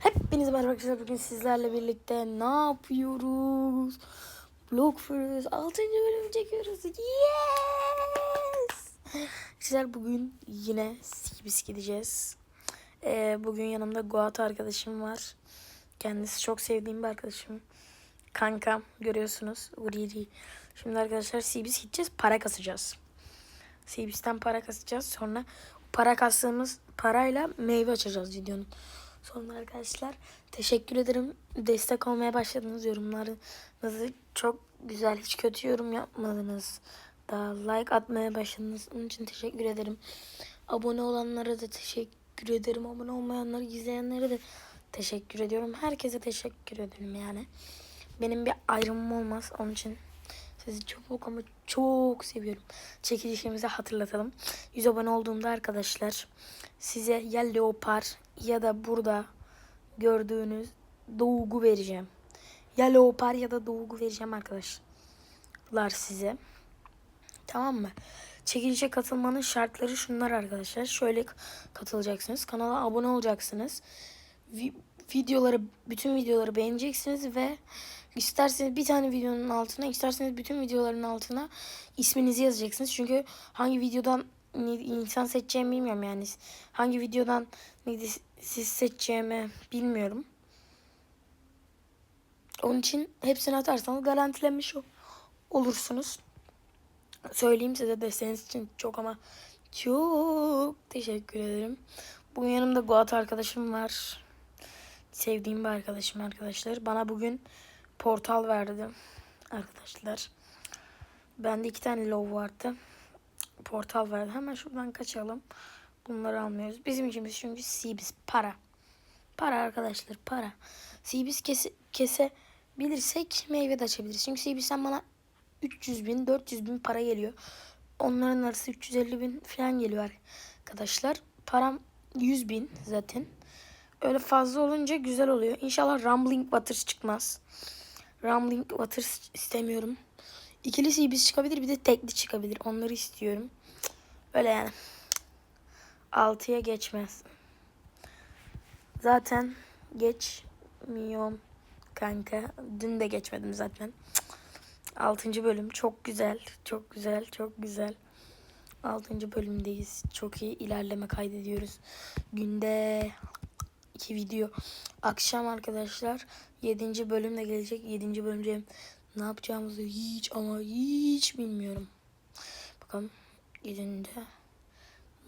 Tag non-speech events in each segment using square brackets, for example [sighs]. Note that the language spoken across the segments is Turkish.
Hepinize merhaba arkadaşlar. Bugün sizlerle birlikte ne yapıyoruz? Blockfruit 6. bölümü çekiyoruz. Yes! Sizler bugün yine Sibis gideceğiz. Ee, bugün yanımda Guat arkadaşım var. Kendisi çok sevdiğim bir arkadaşım. Kankam görüyorsunuz. Uriri. Şimdi arkadaşlar Sibis gideceğiz. Para kasacağız. Sibis'ten para kasacağız. Sonra para kastığımız parayla meyve açacağız videonun. Sonra arkadaşlar teşekkür ederim. Destek olmaya başladınız. Yorumlarınızı çok güzel. Hiç kötü yorum yapmadınız. Daha like atmaya başladınız. Onun için teşekkür ederim. Abone olanlara da teşekkür ederim. Abone olmayanları, izleyenlere de teşekkür ediyorum. Herkese teşekkür ederim yani. Benim bir ayrımım olmaz. Onun için sizi çok ama çok seviyorum. Çekilişimizi hatırlatalım. 100 abone olduğumda arkadaşlar size ya leopar ya da burada gördüğünüz doğugu vereceğim. Ya leopar ya da doğugu vereceğim arkadaşlar size. Tamam mı? Çekilişe katılmanın şartları şunlar arkadaşlar. Şöyle katılacaksınız. Kanala abone olacaksınız. Vi- videoları bütün videoları beğeneceksiniz ve isterseniz bir tane videonun altına isterseniz bütün videoların altına isminizi yazacaksınız. Çünkü hangi videodan insan seçeceğimi bilmiyorum yani. Hangi videodan neydi siz seçeceğimi bilmiyorum. Onun için hepsini atarsanız garantilenmiş ol- olursunuz. Söyleyeyim size desteğiniz için çok ama çok teşekkür ederim. Bugün yanımda Guat arkadaşım var. Sevdiğim bir arkadaşım arkadaşlar. Bana bugün portal verdi arkadaşlar. Bende iki tane love vardı. Portal verdi. Hemen şuradan kaçalım. Bunları almıyoruz. Bizim işimiz çünkü Sibis para. Para arkadaşlar para. Sibis kese, kesebilirsek meyve de açabiliriz. Çünkü Sibis'ten bana 300 bin 400 bin para geliyor. Onların arası 350 bin falan geliyor arkadaşlar. Param 100 bin zaten. Öyle fazla olunca güzel oluyor. İnşallah Rumbling Waters çıkmaz. Rumbling Waters istemiyorum. İkili Sibis çıkabilir bir de tekli çıkabilir. Onları istiyorum. Öyle yani. 6'ya geçmez. Zaten geçmiyorum kanka. Dün de geçmedim zaten. 6. bölüm çok güzel. Çok güzel. Çok güzel. 6. bölümdeyiz. Çok iyi ilerleme kaydediyoruz. Günde iki video. Akşam arkadaşlar 7. bölüm de gelecek. 7. bölümde ne yapacağımızı hiç ama hiç bilmiyorum. Bakalım 7'de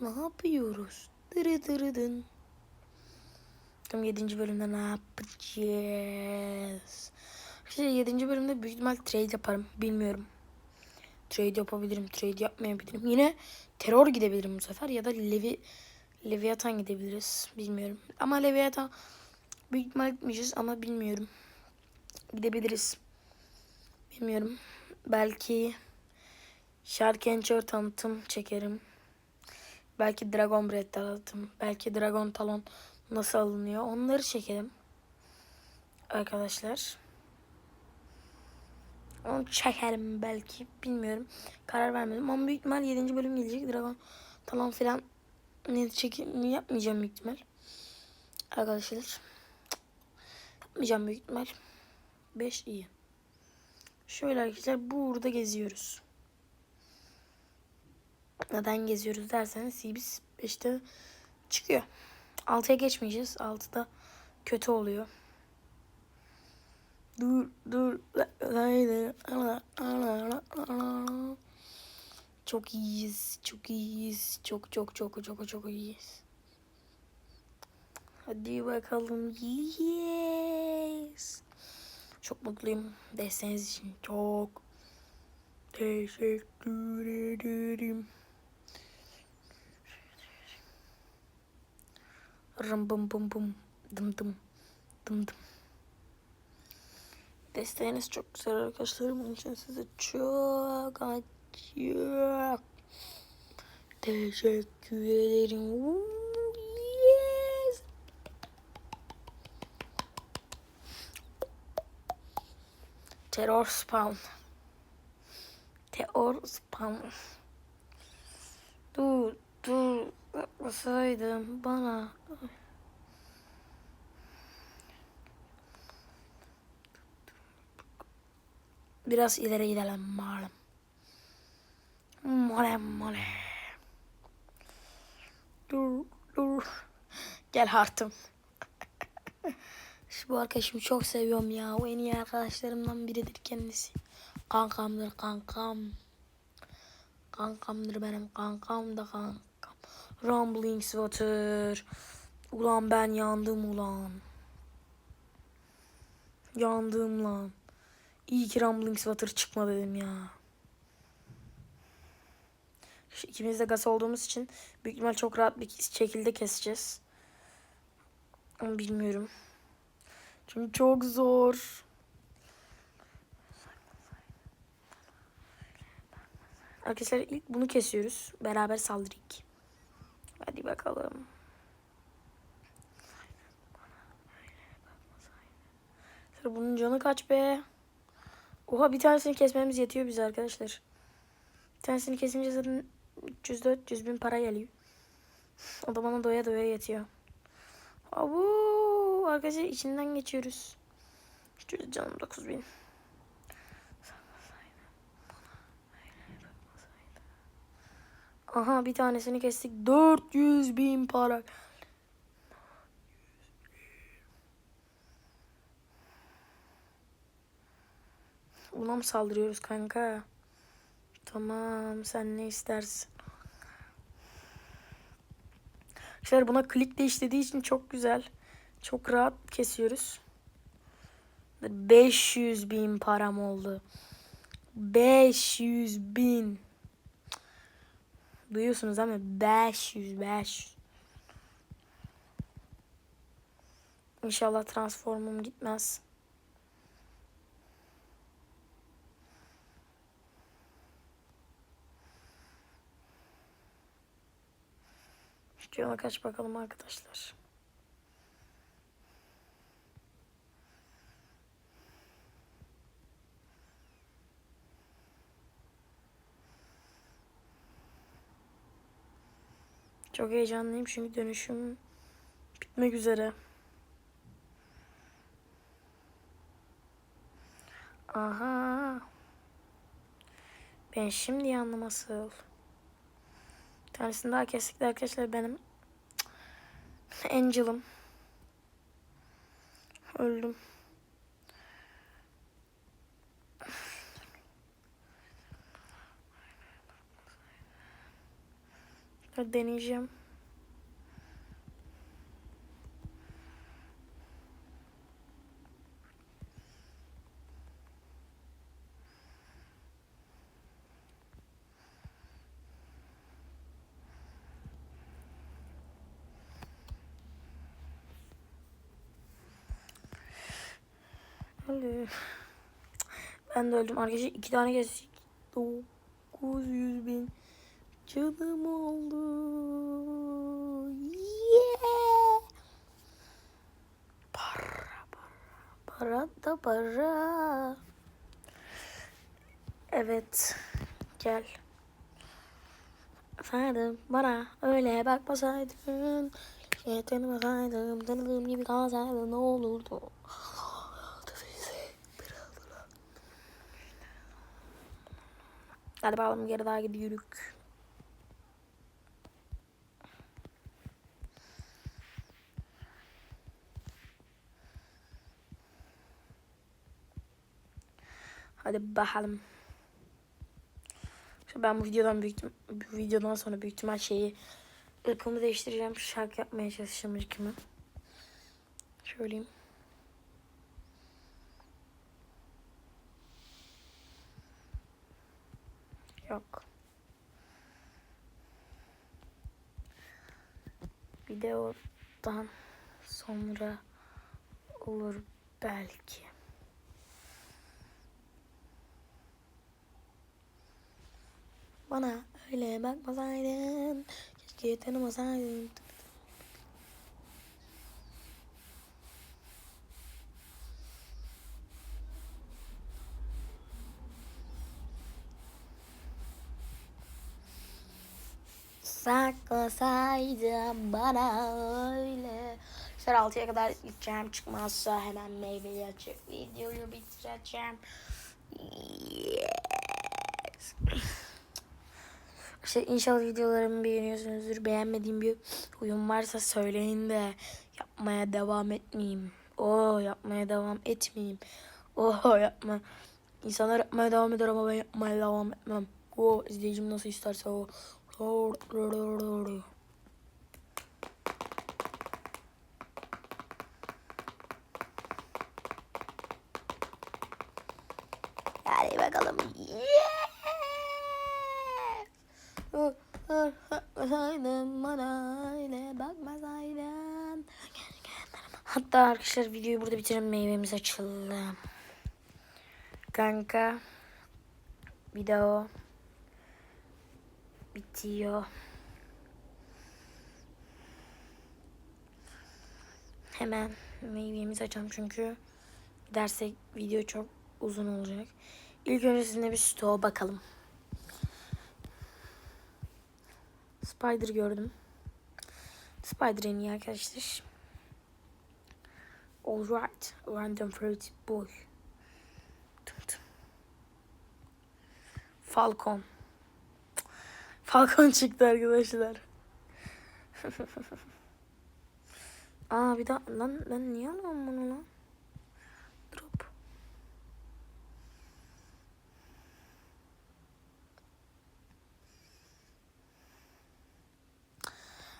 ne yapıyoruz? Dırı dırı dın. Bakalım 7. bölümde ne yapacağız? İşte 7. bölümde büyük ihtimal trade yaparım. Bilmiyorum. Trade yapabilirim. Trade yapmayabilirim. Yine terör gidebilirim bu sefer. Ya da Levi, Leviathan gidebiliriz. Bilmiyorum. Ama Leviathan büyük ihtimal gitmeyeceğiz ama bilmiyorum. Gidebiliriz. Bilmiyorum. Belki Shark Enchor tanıtım çekerim. Belki Dragon Breath tanıtım. Belki Dragon Talon nasıl alınıyor. Onları çekelim. Arkadaşlar. Onu çekerim belki. Bilmiyorum. Karar vermedim. Ama büyük ihtimal 7. bölüm gelecek. Dragon Talon filan ne çekim yapmayacağım büyük ihtimal. Arkadaşlar. Yapmayacağım büyük ihtimal. 5 iyi. Şöyle arkadaşlar burada geziyoruz. Neden geziyoruz derseniz Sibis 5'te çıkıyor. 6'ya geçmeyeceğiz. 6'da kötü oluyor. Dur dur. Çok iyiyiz. Çok iyiyiz. Çok çok çok çok çok iyiyiz. Hadi bakalım. Yes. Çok mutluyum. Desteğiniz için çok teşekkür ederim. Rım bım bım bım. Dım dım. Dım dım. Desteğiniz çok güzel arkadaşlar. Bunun için size çok yok. Teşekkür ederim. Yes. Terör spawn. Terör spawn. Dur dur yapmasaydın bana. Biraz ileri gidelim malum. Mole mole. Dur dur. Gel hartım. Şu bu arkadaşımı çok seviyorum ya. O en iyi arkadaşlarımdan biridir kendisi. Kankamdır kankam. Kankamdır benim kankam da kankam. Rumbling Swatter. Ulan ben yandım ulan. Yandım lan. İyi ki Rumbling Swatter çıkma dedim ya. İkimiz de gaz olduğumuz için büyük ihtimal çok rahat bir şekilde keseceğiz. Ama bilmiyorum. Çünkü çok zor. Arkadaşlar ilk bunu kesiyoruz. Beraber saldırıyık. Hadi bakalım. Sıra bunun canı kaç be? Oha bir tanesini kesmemiz yetiyor bize arkadaşlar. Bir tanesini kesince zaten 300-400 bin para geliyor. O da bana doya doya yetiyor. Abu arkadaşlar içinden geçiyoruz. Şöyle canım 9000. Aha bir tanesini kestik. 400 bin para. Buna saldırıyoruz kanka? Tamam sen ne istersin? Arkadaşlar buna klik de işlediği için çok güzel. Çok rahat kesiyoruz. 500 bin param oldu. 500 bin. Duyuyorsunuz mi? 500 500. İnşallah transformum gitmez. Şu yana kaç bakalım arkadaşlar. Çok heyecanlıyım çünkü dönüşüm bitmek üzere. Aha. Ben şimdi. Bir tanesini daha kestik de arkadaşlar benim [tsk] Angel'ım. Öldüm. [sighs] Deneyeceğim. Öldü. Ben de öldüm. Arkadaşlar iki tane kestik. 900 bin canım oldu. Yeah. Para para. Para da para. Evet. Gel. Efendim bana öyle bakmasaydın. Şey tanımasaydım. Tanıdığım gibi kalsaydın ne olurdu? Hadi bakalım geri daha gidiyoruz. Hadi bakalım. Şimdi ben bu videodan büyük bu videodan sonra büyük ihtimal şeyi ırkımı değiştireceğim. Şarkı yapmaya çalışacağım ırkımı. Söyleyeyim. Yok. Videodan sonra olur belki. Bana öyle bakmasaydın, keşke tanımasaydın. Saklasaydım bana öyle. Arkadaşlar 6'ya kadar gideceğim. Çıkmazsa hemen meyveyi açıp videoyu bitireceğim. Yes. İşte inşallah videolarımı beğeniyorsunuzdur. Beğenmediğim bir huyum varsa söyleyin de yapmaya devam etmeyeyim. Oo yapmaya devam etmeyeyim. Oo yapma. İnsanlar yapmaya devam eder ama ben yapmaya devam etmem. Oo izleyicim nasıl isterse o. Hadi bakalım. Bakmasaydın. Hatta arkadaşlar videoyu burada bitirelim meyvemiz açıldı. Kanka video bitiyor. Hemen meyvemizi açalım çünkü gidersek video çok uzun olacak. İlk önce sizinle bir stoğa bakalım. Spider gördüm. Spider en iyi arkadaşlar. Alright. Random fruit boy. Falcon. Falcon çıktı arkadaşlar. [laughs] Aa bir daha lan ben niye alamam bunu lan? Drop.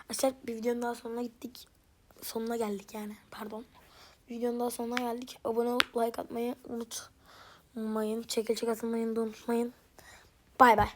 Arkadaşlar bir videonun daha sonuna gittik. Sonuna geldik yani. Pardon. Videonun daha sonuna geldik. Abone olup like atmayı unutmayın. Çekil çek atmayı da unutmayın. Bay bay.